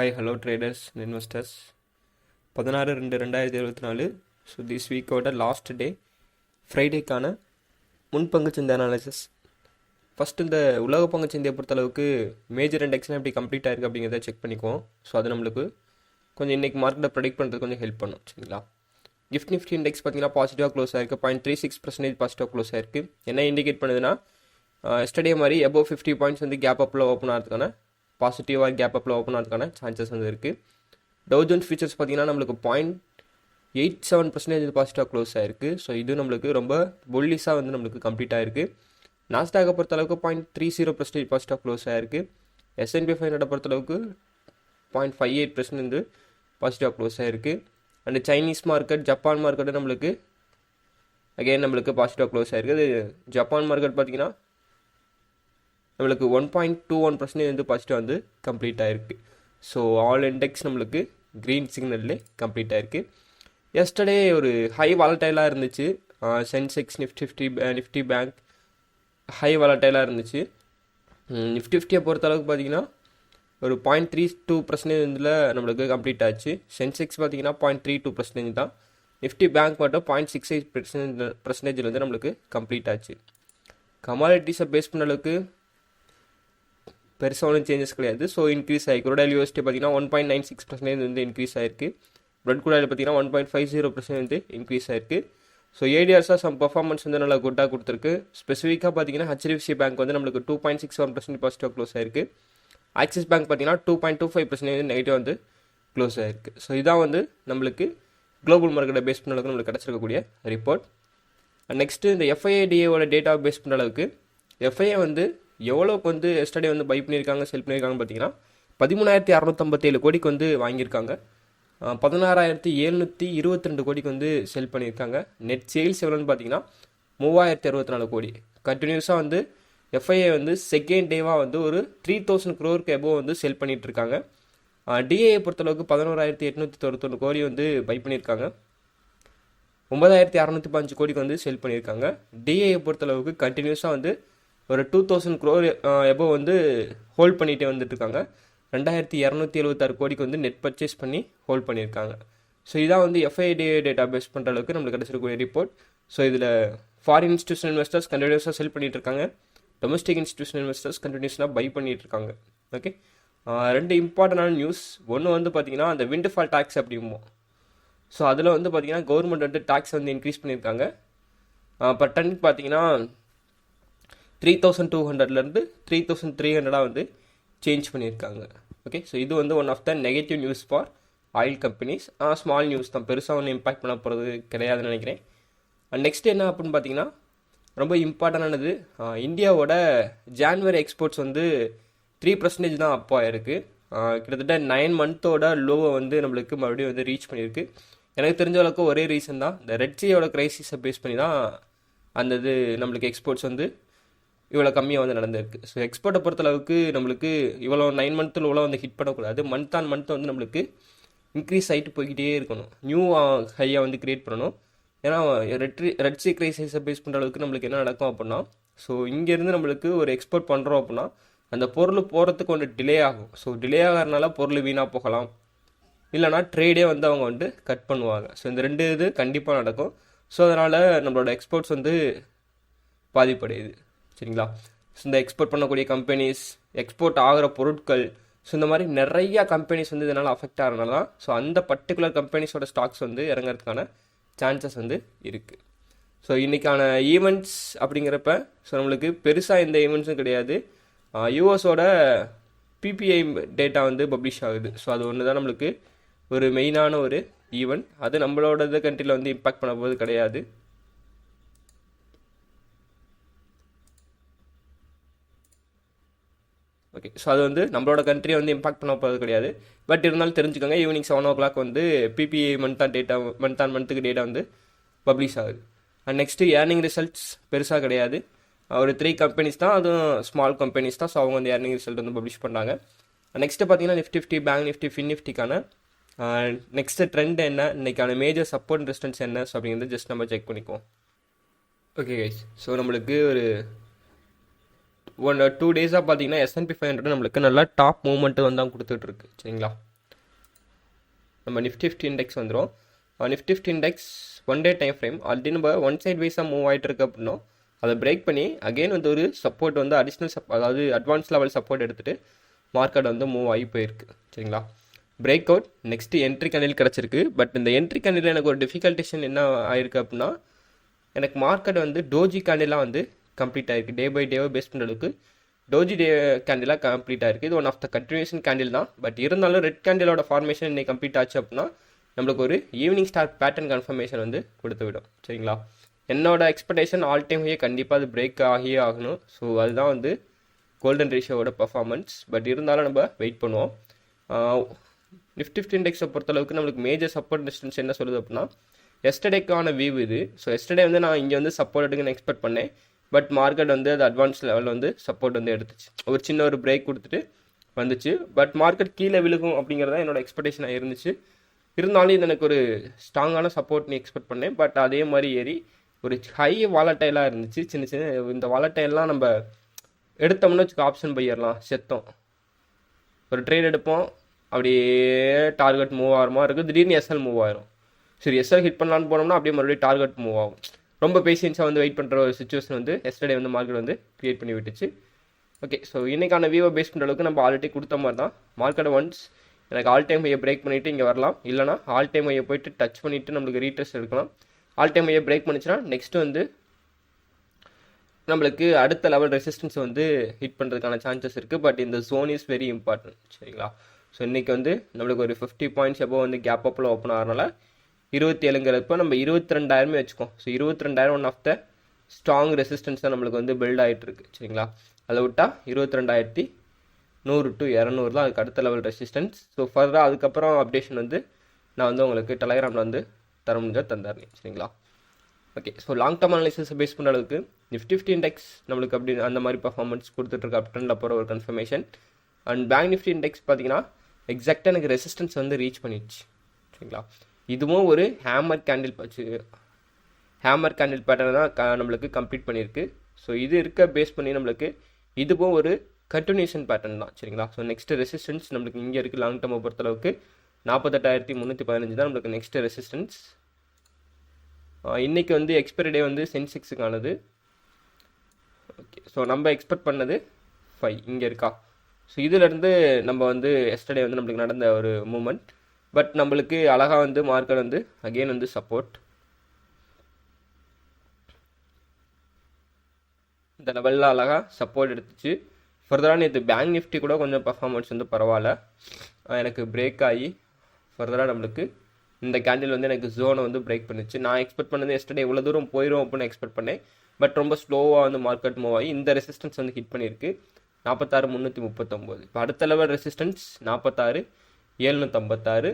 Hi hello traders investors பதினாறு ரெண்டு ரெண்டாயிரத்தி இருபத்தி நாலு. ஸோ திஸ் வீக்கோட லாஸ்ட் டே ஃப்ரைடேக்கான முன்பங்கு சந்தை அனாலிசிஸ் ஃபஸ்ட் இந்த உலக பங்கு சந்தையை பொறுத்தளவுக்கு மேஜர் இண்டெக்ஸ்லாம் எப்படி கம்ப்ளீட் ஆயிருக்கு அப்படிங்கிறத செக் பண்ணிக்குவோம். ஸோ அது நம்மளுக்கு கொஞ்சம் இன்றைக்கி மார்க்கெட்டை ப்ரெடிக்ட் பண்ணுறது கொஞ்சம் ஹெல்ப் பண்ணும் சரிங்களா? கிஃப்ட் நிஃப்டி இண்டெக்ஸ் பார்த்தீங்கன்னா பாசிட்டிவாக க்ளோஸ் ஆயிருக்கு. பாயிண்ட் த்ரீ சிக்ஸ் பர்சன்டேஜ் பாசிட்டிவாக க்ளோஸ் ஆயிருக்கு. என்ன இண்டிகேட் பண்ணுதுன்னா எஸ்டடே மாதிரி எபோவ் ஃபிஃப்டி பாயிண்ட்ஸ் வந்து கேப் அப்பில் ஓப்பன் ஆகிறதுக்கான பாசிட்டிவாக கேப் அப்பில் ஓப்பன் ஆகிறதுக்கான சான்சஸ் வந்து இருக்குது டவுஜன்ஸ் ஃபீச்சர்ஸ் பார்த்தீங்கன்னா நம்மளுக்கு பாயிண்ட் எயிட் செவன் பர்சன்டேஜ் பாசிட்டிவாக க்ளோஸ் ஆயிருக்கு. ஸோ இது நம்மளுக்கு ரொம்ப புல்லிஸாக வந்து நம்மளுக்கு கம்ப்ளீட் ஆயிருக்கு. நாஸ்டாகை பொறுத்தளவுக்கு பாயிண்ட் த்ரீ ஜீரோ பர்சன்டேஜ் பாசிட்டிவாக க்ளோஸ் ஆயிருக்கு. S and P five hundred பொறுத்தளவுக்கு பாயிண்ட் ஃபைவ் எயிட் பர்சன்ட் வந்து பாசிட்டிவாக க்ளோஸ் ஆகிருக்கு and Chinese market Japan market நம்மளுக்கு அகைன் நம்மளுக்கு பாசிட்டிவாக க்ளோஸ் ஆகிருக்கு அது ஜப்பான் மார்க்கெட் பார்த்தீங்கன்னா நம்மளுக்கு one point two one percentage வந்து பாசிட்டிவ் வந்து கம்ப்ளீட் ஆயிருக்கு. ஸோ ஆல் இண்டெக்ஸ் நம்மளுக்கு க்ரீன் சிக்னல்லே கம்ப்ளீட் ஆயிருக்கு. எஸ்டர்டே ஒரு ஹை வாலட்டைலாக இருந்துச்சு. Sensex Nifty fifty Nifty bank high வாலட்டைலாக இருந்துச்சு. நிஃப்டி ஃபிஃப்டியை பொறுத்த அளவுக்கு பார்த்தீங்கன்னா ஒரு பாயிண்ட் த்ரீ டூ பர்சன்டேஜ் இதில் நம்மளுக்கு கம்ப்ளீட் ஆச்சு. சென்செக்ஸ் பார்த்தீங்கன்னா பாயிண்ட் த்ரீ டூ பர்சன்டேஜ் தான். நிஃப்டி பேங்க் மட்டும் பாயிண்ட் சிக்ஸ் எயிட் பர்சன்டேஜ் பர்சன்டேஜில் வந்து நம்மளுக்கு கம்ப்ளீட் ஆச்சு. கமாடிட்டிஸை பேஸ் பண்ண அளவுக்கு பெருசாக ஒன்றும் சேஞ்சஸ் கிடையாது. ஸோ இன்க்ரீஸ் ஆகிருக்கு குரோடாயில் யூஎஸ்டி பார்த்தீங்கன்னா one point nine six percentage வந்து இன்க்ரீஸ் ஆயிருக்கு. பிளட் குடாயில் பார்த்தீங்கன்னா one point five zero percent வந்து இன்க்ரீஸ் ஆயிருக்கு. ஸோ ஏடிஆர்ஸாக சம் பர்ஃபார்மன்ஸ் வந்து நல்லா குட்டாக கொடுத்துருக்கு. ஸ்பெசிஃபிக்காக பார்த்தீங்கன்னா ஹெச்டிஎஃப்சி பேங்க் வந்து நம்மளுக்கு two point six one percent positive close ஆயிருக்கு. ஆக்சிஸ் பேங்க் பார்த்தீங்கன்னா two point two five percentage negative வந்து க்ளோஸ் ஆயிருக்கு. ஸோ இதான் வந்து நம்மளுக்கு குளோபல் மார்க்கெட்டை பேஸ் பண்ண அளவுக்கு நம்மளுக்கு கிடச்சிருக்கக்கூடிய ரிப்போர்ட் நெக்ஸ்ட்டு இந்த எஃப்ஐஏடிஏவோட டேட்டாவை பேஸ் பண்ண அளவுக்கு எஃப்ஐஏ வந்து எவ்வளோக்கு வந்து எஸ்டர்டே வந்து பை பண்ணியிருக்காங்க செல் பண்ணியிருக்காங்கன்னு பார்த்தீங்கன்னா பதிமூணாயிரத்தி அறநூற்றம்பத்தேழு கோடிக்கு வந்து வாங்கியிருக்காங்க. பதினாறாயிரத்தி எழுநூற்றி இருபத்தி ரெண்டு கோடிக்கு வந்து செல் பண்ணியிருக்காங்க. நெட் சேல்ஸ் எவ்வளோன்னு பார்த்தீங்கன்னா மூவாயிரத்தி அறுபத்தி நாலு கோடி. கண்டினியூஸாக வந்து எஃப்ஐஏ வந்து செகண்ட் டேவாக வந்து ஒரு த்ரீ தௌசண்ட் க்ரோருக்கு எபோவ் வந்து செல் பண்ணிட்டு இருக்காங்க டிஏஏ பொறுத்தளவுக்கு பதினோராயிரத்தி எட்நூற்றி தொண்ணூத்தொன்று கோடி வந்து பை பண்ணியிருக்காங்க. ஒன்பதாயிரத்தி அறநூற்றி பாஞ்சு கோடிக்கு வந்து செல் பண்ணியிருக்காங்க. டிஏஏ பொறுத்தளவுக்கு கண்டினியூஸாக வந்து ஒரு டூ தௌசண்ட் க்ரோர் எபோ வந்து ஹோல்ட் பண்ணிகிட்டே வந்துட்டுருக்காங்க ரெண்டாயிரத்தி இரநூத்தி எழுபத்தாறு கோடிக்கு வந்து நெட் பர்ச்சேஸ் பண்ணி ஹோல்ட் பண்ணியிருக்காங்க. ஸோ இதான் வந்து எஃப்ஐடி டேட்டா பேஸ் பண்ணுற அளவுக்கு நம்மளுக்கு கிடச்சிருக்கக்கூடிய ரிப்போர்ட் ஸோ இதில் ஃபாரின் இன்ஸ்டியூஷன் இன்வெஸ்டர்ஸ் கண்டினியூஸாக செல் பண்ணிட்டு இருக்காங்க. டொமஸ்டிக் இன்ஸ்டியூஷன் இன்வெஸ்டர்ஸ் கண்டினியூஸாக பை பண்ணிகிட்டு இருக்காங்க. ஓகே ரெண்டு இம்பார்ட்டண்டான நியூஸ் ஒன்று வந்து பார்த்தீங்கன்னா அந்த விண்ட் ஃபால் டேக்ஸ் அப்படிம்போம் ஸோ அதில் வந்து பார்த்திங்கன்னா கவர்மெண்ட் வந்து டேக்ஸ் வந்து இன்க்ரீஸ் பண்ணியிருக்காங்க. பர் டன்னுக்கு பார்த்தீங்கன்னா த்ரீ தௌசண்ட் டூ ஹண்ட்ரட்லேருந்து த்ரீ தௌசண்ட் த்ரீ ஹண்ட்ரடாக வந்து சேஞ்ச் பண்ணியிருக்காங்க. ஓகே ஸோ இது வந்து one of the negative news for oil companies small news தான். பெருசாக ஒன்றும் இம்பாக்ட் பண்ண போகிறது கிடையாதுன்னு நினைக்கிறேன். அண்ட் நெக்ஸ்ட் என்ன அப்படின்னு பார்த்தீங்கன்னா ரொம்ப இம்பார்ட்டண்டானது இந்தியாவோட ஜான்வரி எக்ஸ்போர்ட்ஸ் வந்து த்ரீ பர்சன்டேஜ் தான் அப்போ ஆயிருக்கு கிட்டத்தட்ட நைன் மந்த்தோட லோவை வந்து நம்மளுக்கு மறுபடியும் வந்து ரீச் பண்ணியிருக்கு. எனக்கு தெரிஞ்ச அளவுக்கு ஒரே ரீசன் தான். இந்த ரெட்சியோட கிரைசிஸை பேஸ் பண்ணி தான் அந்த இது நம்மளுக்கு எக்ஸ்போர்ட்ஸ் வந்து இவ்வளோ கம்மியாக வந்து நடந்திருக்கு. ஸோ எக்ஸ்போர்ட்டை பொறுத்தளவுக்கு நம்மளுக்கு இவ்வளோ நைன் மந்த்தில் இவ்வளோ வந்து ஹிட் பண்ணக்கூடாது. மந்த் ஆன் மந்த் வந்து நம்மளுக்கு இன்க்ரீஸ் ஆகிட்டு போய்கிட்டே இருக்கணும். நியூ ஹையாக uh, வந்து க்ரியேட் பண்ணணும். ஏன்னா ரெட்ரி ரெட்சி கிரைசிஸை பேஸ் பண்ணுற அளவுக்கு நம்மளுக்கு என்ன நடக்கும் அப்படின்னா ஸோ இங்கேருந்து நம்மளுக்கு ஒரு எக்ஸ்போர்ட் பண்ணுறோம் அப்படின்னா அந்த பொருள் போகிறதுக்கு கொஞ்சம் டிலே ஆகும். ஸோ டிலே ஆகிறதுனால பொருள் வீணாக போகலாம். இல்லைனா ட்ரேடே வந்து அவங்க வந்து கட் பண்ணுவாங்க. ஸோ இந்த ரெண்டு இது கண்டிப்பாக நடக்கும். ஸோ அதனால் நம்மளோட எக்ஸ்போர்ட்ஸ் வந்து பாதிப்படையுது. சரிங்களா? ஸோ இந்த எக்ஸ்போர்ட் பண்ணக்கூடிய கம்பெனிஸ் எக்ஸ்போர்ட் ஆகிற பொருட்கள் ஸோ இந்த மாதிரி நிறையா கம்பெனிஸ் வந்து இதனால் அஃபெக்ட் ஆகிறனால தான் ஸோ அந்த பர்டிகுலர் கம்பெனிஸோட ஸ்டாக்ஸ் வந்து இறங்குறதுக்கான சான்சஸ் வந்து இருக்குது ஸோ இன்றைக்கான ஈவெண்ட்ஸ் அப்படிங்கிறப்ப ஸோ நம்மளுக்கு பெருசாக எந்த ஈவெண்ட்ஸும் கிடையாது. யூஎஸோட பிபிஐ டேட்டா வந்து பப்ளிஷ் ஆகுது. ஸோ அது ஒன்று தான் நம்மளுக்கு ஒரு மெயினான ஒரு ஈவெண்ட் அது நம்மளோட கண்ட்ரியில் வந்து இம்பாக்ட் பண்ண போது கிடையாது. ஓகே ஸோ அது வந்து நம்மளோட கண்ட்ரியை வந்து இம்பாக்ட் பண்ண போகிறது கிடையாது. பட் இருந்தாலும் தெரிஞ்சுக்கோங்க ஈவினிங் செவன் ஓ கிளாக் வந்து PPI month on on data month on மந்த்துக்கு டேட்டா வந்து பப்ளிஷ் ஆகுது. அண்ட் நெக்ஸ்ட்டு ஏர்னிங் ரிசல்ட்ஸ் பெருசாக கிடையாது. ஒரு த்ரீ கம்பெனிஸ் தான் அதுவும் ஸ்மால் கம்பெனிஸ் தான். ஸோ அவங்க வந்து ஏர்னிங் ரிசல்ட் வந்து பப்ளிஷ் பண்ணாங்க. நெக்ஸ்ட்டு பார்த்தீங்கன்னா Nifty fifty bank Nifty fin நிஃப்டிக்கான next trend என்ன இன்னைக்கான மேஜர் சப்போர்ட் ரெஸ்டன்ஸ் என்ன? ஸோ அப்படிங்கிறது ஜஸ்ட் நம்ம செக் பண்ணிக்குவோம். ஓகே கைஸ் ஸோ நம்மளுக்கு ஒரு ஒன் டூ டேஸாக பார்த்தீங்கன்னா எஸ்என்பி ஃபைவ் ஹண்ட்ரட் நம்மளுக்கு நல்லா டாப் மூவ்மெண்ட்டு வந்து தான் கொடுத்துட்ருக்கு சரிங்களா? நம்ம நிஃப்டி ஃபிஃப்டி இண்டெக்ஸ் வந்துடும் Nifty fifty index one day time frame already நம்ம ஒன் சைட் வைஸாக மூவ் ஆகிட்டு இருக்கு அப்படின்னா அதை பிரேக் பண்ணி அகைன் வந்து ஒரு சப்போர்ட் வந்து அடிஷ்னல் சப் அதாவது அட்வான்ஸ் லெவல் சப்போர்ட் எடுத்துகிட்டு மார்க்கெட் வந்து மூவ் ஆகி போயிருக்கு. சரிங்களா? பிரேக் அவுட் நெக்ஸ்ட்டு என்ட்ரி கண்ணில் கிடச்சிருக்கு. பட் இந்த என்ட்ரி கண்ணில் எனக்கு ஒரு டிஃபிகல்டேஷன் என்ன ஆயிருக்கு அப்படின்னா எனக்கு மார்க்கெட் வந்து டோஜி கேண்டிலாக வந்து கம்ப்ளீட் ஆயிருக்கு. டே பை டேவை பேஸ் பண்ணுற அளவுக்கு டோஜி டே கேண்டிலாக கம்ப்ளீட் ஆயிருக்கு. இது one of the continuation candle தான். பட் இருந்தாலும் ரெட் கேண்டிலோட ஃபார்மேஷன் இன்னைக்கு கம்ப்ளீட் ஆச்சு அப்படின்னா நம்மளுக்கு ஒரு ஈவினிங் ஸ்டார் பேட்டர்ன் கன்ஃபர்மேஷன் வந்து கொடுத்து விடும் சரிங்களா? என்னோட எக்ஸ்பெக்டேஷன் ஆல் டைம் ஹையே கண்டிப்பாக அது பிரேக் ஆகியே ஆகணும். ஸோ அதுதான் வந்து கோல்டன் ரேஷியோட பர்ஃபார்மன்ஸ் பட் இருந்தாலும் நம்ம வெயிட் பண்ணுவோம். நிஃப்டி ஃபிஃப்டி இண்டெக்ஸை பொறுத்தளவுக்கு நம்மளுக்கு மேஜர் சப்போர்ட் டிஸ்டன்ஸ் என்ன சொல்லுது அப்படின்னா எஸ்டர்டேக்கான வியூ இது. ஸோ எஸ்டர்டே வந்து நான் இங்கே வந்து சப்போர்ட் எடுக்குன்னு எக்ஸ்பெக்ட் பண்ணேன். பட் மார்க்கெட் வந்து அது அட்வான்ஸ் லெவலில் வந்து சப்போர்ட் வந்து எடுத்துச்சு. ஒரு சின்ன ஒரு பிரேக் கொடுத்துட்டு வந்துச்சு. பட் மார்க்கெட் கீழே விழுகும் அப்படிங்கிறத என்னோட எக்ஸ்பெக்டேஷனாக இருந்துச்சு. இருந்தாலும் இது எனக்கு ஒரு ஸ்ட்ராங்கான சப்போர்ட் நீ எக்ஸ்பெக்ட் பண்ணேன். பட் அதே மாதிரி ஏறி ஒரு ஹை வாலட்டைலாக இருந்துச்சு. சின்ன சின்ன இந்த வாலட்டைலாம் நம்ம எடுத்தோம்னு வச்சுக்க ஆப்ஷன் பையர்லாம் செத்தோம். ஒரு ட்ரேட் எடுப்போம். அப்படியே டார்கெட் மூவ் ஆகிற மாதிரி இருக்குது திடீர்னு எஸ்எல் மூவ் ஆயிரும். சரி எஸ்எல் ஹிட் பண்ணலான்னு போனோம்னா அப்படியே மறுபடியும் டார்கெட் மூவ் ஆகும். ரொம்ப பேஷியன்ஸாக வந்து வெயிட் பண்ணுற ஒரு சுச்சுவேஷன் வந்து எஸ்டர்டே வந்து மார்க்கெட் வந்து க்ரியேட் பண்ணி விட்டுச்சு. ஓகே ஸோ இன்றைக்கான வியூவை பேஸ் பண்ணுற அளவுக்கு நம்ம ஆல்ரெடி கொடுத்த மாதிரி தான். மார்க்கெட் ஒன்ஸ் எனக்கு ஆல் டைம் ஹையை பிரேக் பண்ணிவிட்டு இங்கே வரலாம். இல்லைனா ஆல் டைம் ஹையை போயிட்டு டச் பண்ணிவிட்டு நம்மளுக்கு ரீட்ரெஸ்ட் எடுக்கலாம். ஆல் டைம் ஹையை பிரேக் பண்ணிச்சுன்னா நெக்ஸ்ட்டு வந்து நம்மளுக்கு அடுத்த லெவல் ரெசிஸ்டன்ஸ் வந்து ஹிட் பண்ணுறதுக்கான சான்சஸ் இருக்குது பட் இந்த ஜோன் இஸ் வெரி இம்பார்ட்டன்ட் சரிங்களா? ஸோ இன்றைக்கி வந்து நம்மளுக்கு ஒரு ஃபிஃப்டி பாயிண்ட்ஸ் எபோ வந்து கேப் அப்பில் ஓப்பன் ஆகிறனால இருபத்தி ஏழுங்கிறப்ப நம்ம இருபத்தி ரெண்டாயிரமே வச்சுக்கோம் ஸோ இருபத்தி ரெண்டாயிரம் one of the strong resistance தான் நம்மளுக்கு வந்து பில்ட் ஆகிட்டுருக்கு சரிங்களா? அதை விட்டால் இருபத்தி ரெண்டாயிரத்தி நூறு டு இரநூறு தான் அதுக்கு அடுத்த லெவல் ரெசிஸ்டன்ஸ் ஸோ ஃபர்தராக அதுக்கப்புறம் அப்டேஷன் வந்து நான் வந்து உங்களுக்கு டெலகிராமில் வந்து தர முடிஞ்சா தந்துடுறேன் சரிங்களா? ஓகே ஸோ லாங் டர்ம் அனாலிசிஸை பேஸ் பண்ணுற அளவுக்கு நிஃப்டி ஃபிஃப்டி இண்டெக்ஸ் நம்மளுக்கு அப்படி அந்த மாதிரி பர்ஃபார்மன்ஸ் கொடுத்துட்ருக்க அப் ட்ரெண்டில் போகிற ஒரு confirmation and bank Nifty index பார்த்தீங்கன்னா எக்ஸாக்டாக எனக்கு ரெசிஸ்டன்ஸ் வந்து ரீச் பண்ணிடுச்சு. சரிங்களா? இதுவும் ஒரு ஹேமர் கேண்டில் வச்சு ஹேமர் கேண்டில் பேட்டர்னை தான் நம்மளுக்கு கம்ப்ளீட் பண்ணியிருக்கு. ஸோ இது இருக்க பேஸ் பண்ணி நம்மளுக்கு இதுவும் ஒரு கண்டினியூஷன் பேட்டர்ன் தான் சரிங்களா? ஸோ நெக்ஸ்ட் ரெசிஸ்டன்ஸ் நம்மளுக்கு இங்கே இருக்குது லாங் டேர்மை பொறுத்தளவுக்கு நாற்பத்தெட்டாயிரத்தி முந்நூற்றி பதினஞ்சு தான் நம்மளுக்கு நெக்ஸ்ட் ரெசிஸ்டன்ஸ் இன்றைக்கி வந்து எக்ஸ்பைரி டே வந்து சென்செக்ஸுக்கானது ஓகே ஸோ நம்ம எக்ஸ்பெக்ட் பண்ணது ஃபைவ் இங்கே இருக்கா? ஸோ இதிலேருந்து நம்ம வந்து எஸ்டர்டே வந்து நம்மளுக்கு நடந்த ஒரு மூமெண்ட் பட் நம்மளுக்கு அழகாக வந்து மார்க்கெட் வந்து அகெயின் வந்து சப்போர்ட் இந்த லெவலில் அழகாக சப்போர்ட் எடுத்துச்சு. ஃபர்தராக நேற்று பேங்க் நிஃப்டி கூட கொஞ்சம் பர்ஃபார்மன்ஸ் வந்து பரவாயில்ல. எனக்கு பிரேக் ஆகி ஃபர்தராக நம்மளுக்கு இந்த கேண்டில் வந்து எனக்கு ஜோனை வந்து பிரேக் பண்ணிச்சு. நான் எக்ஸ்பெக்ட் பண்ணது எஸ்டர்டே இவ்வளோ தூரம் போயிடும் அப்படின்னு எக்ஸ்பெக்ட் பண்ணேன். பட் ரொம்ப ஸ்லோவாக வந்து மார்க்கெட் மூவ் ஆகி இந்த ரெசிஸ்டன்ஸ் வந்து ஹிட் பண்ணியிருக்கு. நாற்பத்தாறு முந்நூற்றி முப்பத்தொம்போது. இப்போ அடுத்த லெவல் ரெசிஸ்டன்ஸ் நாற்பத்தாறு ஏழ்நூற்றம்பத்தாறு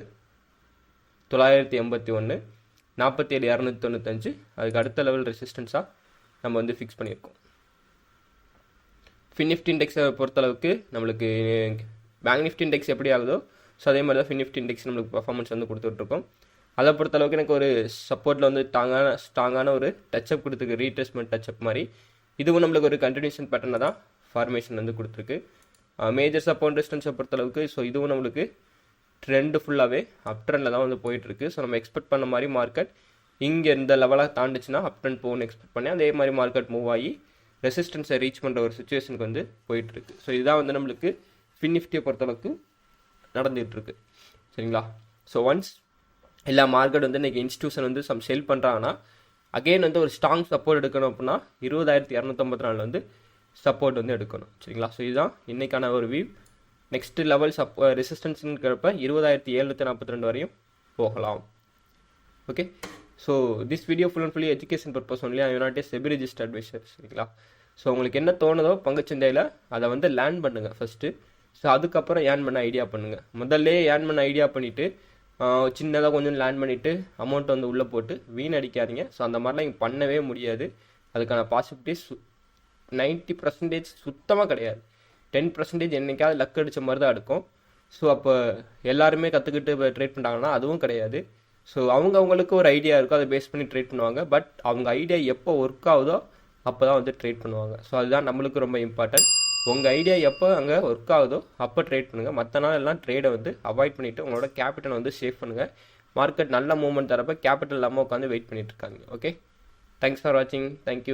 தொள்ளாயிரத்தி எண்பத்தி ஒன்று நாற்பத்தி ஏழு இரநூத்தி தொண்ணூத்தஞ்சு. அதுக்கு அடுத்த லெவல் ரெசிஸ்டன்ஸாக நம்ம வந்து ஃபிக்ஸ் பண்ணியிருக்கோம். ஃபின்நிஃப்டி இண்டெக்ஸை பொறுத்தளவுக்கு நம்மளுக்கு பேங்க் நிஃப்டி இண்டெக்ஸ் எப்படி ஆகுதோ ஸோ அதே மாதிரி தான் ஃபின்நிஃப்டி இண்டெக்ஸ் நம்மளுக்கு பர்ஃபார்மன்ஸ் வந்து கொடுத்துட்ருக்கோம். அதை பொறுத்தளவுக்கு எனக்கு ஒரு சப்போர்ட்டில் வந்து ஸ்ட்ராங்கான ஸ்ட்ராங்கான ஒரு டச்சப் கொடுத்துருக்கு ரீட்ரெஸ்மெண்ட் டச்சப் மாதிரி. இதுவும் நம்மளுக்கு ஒரு கண்டினியூஷன் பேட்டர்னை தான் ஃபார்மேஷன் வந்து கொடுத்துருக்கு. மேஜர் சப்போர்ட் டிஸ்டன்ஸை பொறுத்தளவுக்கு ஸோ இதுவும் நம்மளுக்கு ட்ரெண்டு ஃபுல்லாகவே அப் ட்ரெண்டில் தான் வந்து போயிட்டுருக்கு. ஸோ நம்ம எக்ஸ்பெக்ட் பண்ண மாதிரி மார்க்கெட் இங்கே இந்த லெவலாக தாண்டுச்சுன்னா அப் ட்ரெண்ட் போகணும்னு எக்ஸ்பெக்ட் பண்ணேன் அதே மாதிரி மார்க்கெட் மூவ் ஆகி ரெசிஸ்டன்ஸை ரீச் பண்ணுற ஒரு சுச்சுவேஷனுக்கு வந்து போயிட்டுருக்கு. ஸோ இதுதான் வந்து நம்மளுக்கு ஃபின்னிஃப்டியை பொறுத்தளவுக்கு நடந்துகிட்ருக்கு சரிங்களா? ஸோ ஒன்ஸ் எல்லா மார்க்கெட் வந்து இன்றைக்கி இன்ஸ்டியூஷன் வந்து சம் செல் பண்ணுறாங்கன்னா அகெயின் வந்து ஒரு ஸ்ட்ராங் சப்போர்ட் எடுக்கணும் அப்படின்னா இருபதாயிரத்தி இரநூத்தம்பத்தி நாலு வந்து சப்போர்ட் வந்து எடுக்கணும். சரிங்களா? ஸோ இதுதான் இன்றைக்கான ஒரு வியூ நெக்ஸ்ட் லெவல் சப் ரெசிஸ்டன்ஸுங்கிறப்ப இருபதாயிரத்தி எழுநூற்றி நாற்பத்தி ரெண்டு வரையும் போகலாம். Okay so this video full and fully education purpose only I not a SEBI register advisor சரிங்களா? ஸோ உங்களுக்கு என்ன தோணுதோ பங்குச்சந்தையில் அதை வந்து லேர்ன் பண்ணுங்கள் ஃபஸ்ட்டு ஸோ அதுக்கப்புறம் ஏர்ன் பண்ண ஐடியா பண்ணுங்கள் முதல்ல ஏர்ன் பண்ண ஐடியா பண்ணிவிட்டு சின்னதாக கொஞ்சம் லேர்ன் பண்ணிவிட்டு அமௌண்ட் வந்து உள்ளே போட்டு வீணடிக்காதீங்க. ஸோ அந்த மாதிரிலாம் இங்கே பண்ணவே முடியாது. அதுக்கான பாசிபிலிட்டிஸ் நைன்ட்டி பர்சன்டேஜ் சுத்தமாக கிடையாது. டென் பர்சன்டேஜ் என்றைக்காவது லக் அடித்த மாதிரி தான் இருக்கும் ஸோ அப்போ எல்லாருமே கற்றுக்கிட்டு இப்போ ட்ரேட் பண்ணிட்டாங்கன்னா அதுவும் கிடையாது. ஸோ அவங்க அவங்களுக்கு ஒரு ஐடியா இருக்கும் அதை பேஸ் பண்ணி ட்ரேட் பண்ணுவாங்க. பட் அவங்க ஐடியா எப்போ ஒர்க் ஆகுதோ அப்போ தான் வந்து ட்ரேட் பண்ணுவாங்க. ஸோ அதுதான் நம்மளுக்கு ரொம்ப இம்பார்ட்டன்ட் உங்கள் ஐடியா எப்போ அங்கே ஒர்க் ஆகுதோ அப்போ ட்ரேட் பண்ணுங்கள் மற்ற நாள் எல்லாம் ட்ரேடை வந்து அவாய்ட் பண்ணிவிட்டு உங்களோட கேபிட்டலை வந்து சேவ் பண்ணுங்கள் மார்க்கெட் நல்ல மூவ்மெண்ட் தரப்போ கேபிட்டல் இல்லாமல் உட்காந்து வெயிட் பண்ணிட்டு இருக்காங்க ஓகே தேங்க்ஸ் ஃபார் வாட்சிங் தேங்க்யூ